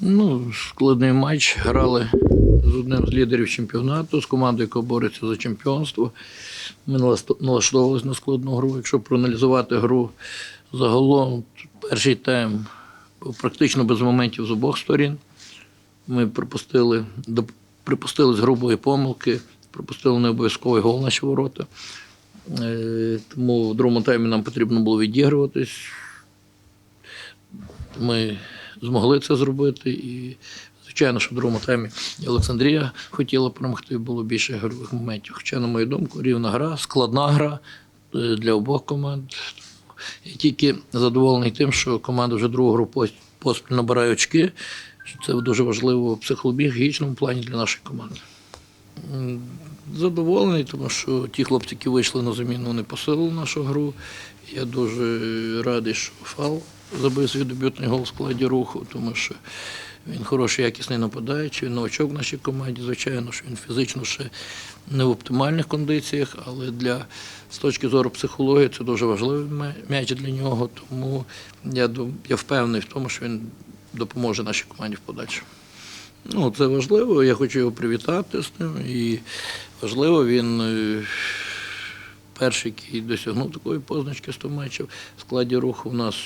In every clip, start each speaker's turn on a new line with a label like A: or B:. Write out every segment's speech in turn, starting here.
A: Ну, складний матч. Грали з одним з лідерів чемпіонату, з командою, яка бореться за чемпіонство. Ми налаштовувалися на складну гру. Якщо проаналізувати гру загалом, перший тайм був практично без моментів з обох сторін. Ми припустили, припустили з грубої помилки, пропустили необов'язковий гол наші ворота. Е, Тому в другому таймі нам потрібно було відігруватись. Ми змогли це зробити. І, звичайно, що в другому таймі Олександрія хотіла перемогти, було більше ігрових моментів. Хоча, на мою думку, рівна гра, складна гра е, для обох команд. Я тільки задоволений тим, що команда вже другу гру поспіль набирає очки. Це дуже важливо в психологічному плані для нашої команди. Задоволений, тому що ті хлопці, які вийшли на заміну, вони посилили нашу гру. Я дуже радий, що Фал забив свій дебютний гол в складі руху, тому що він хороший, якісний нападаючий, він новачок в нашій команді. Звичайно, що він фізично ще не в оптимальних кондиціях, але для, з точки зору психології це дуже важливий м'яч для нього. Тому я, я впевнений в тому, що він допоможе нашій команді в подальшому. Ну, це важливо, я хочу його привітати з ним. І важливо, він е, перший, який досягнув такої позначки 100 матчів. В складі руху у нас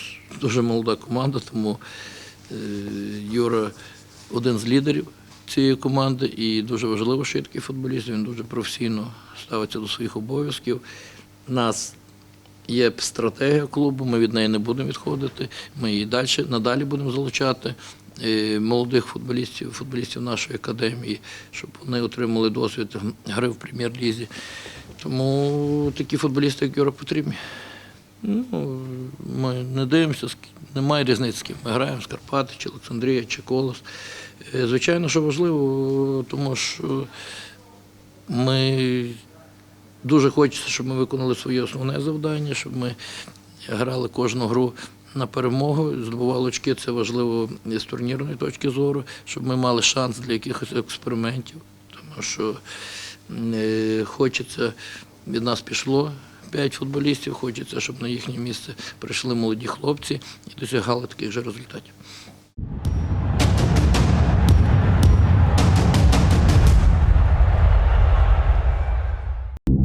A: дуже молода команда, тому е, Юра один з лідерів цієї команди, і дуже важливо, що є такий футболіст. Він дуже професійно ставиться до своїх обов'язків. Нас Є стратегія клубу, ми від неї не будемо відходити. Ми її далі надалі будемо залучати е, молодих футболістів, футболістів нашої академії, щоб вони отримали досвід гри в прем'єр-лізі. Тому такі футболісти, як Юра, потрібні. Ну, ми не дивимося, немає різниці, з ким ми граємо, з Карпати, чи Олександрія, чи Колос. Е, Звичайно, що важливо, тому що ми Дуже хочеться, щоб ми виконали своє основне завдання, щоб ми грали кожну гру на перемогу, здобували очки. Це важливо з турнірної точки зору, щоб ми мали шанс для якихось експериментів. Тому що е, хочеться, від нас пішло п'ять футболістів, хочеться, щоб на їхнє місце прийшли молоді хлопці і досягали таких же результатів.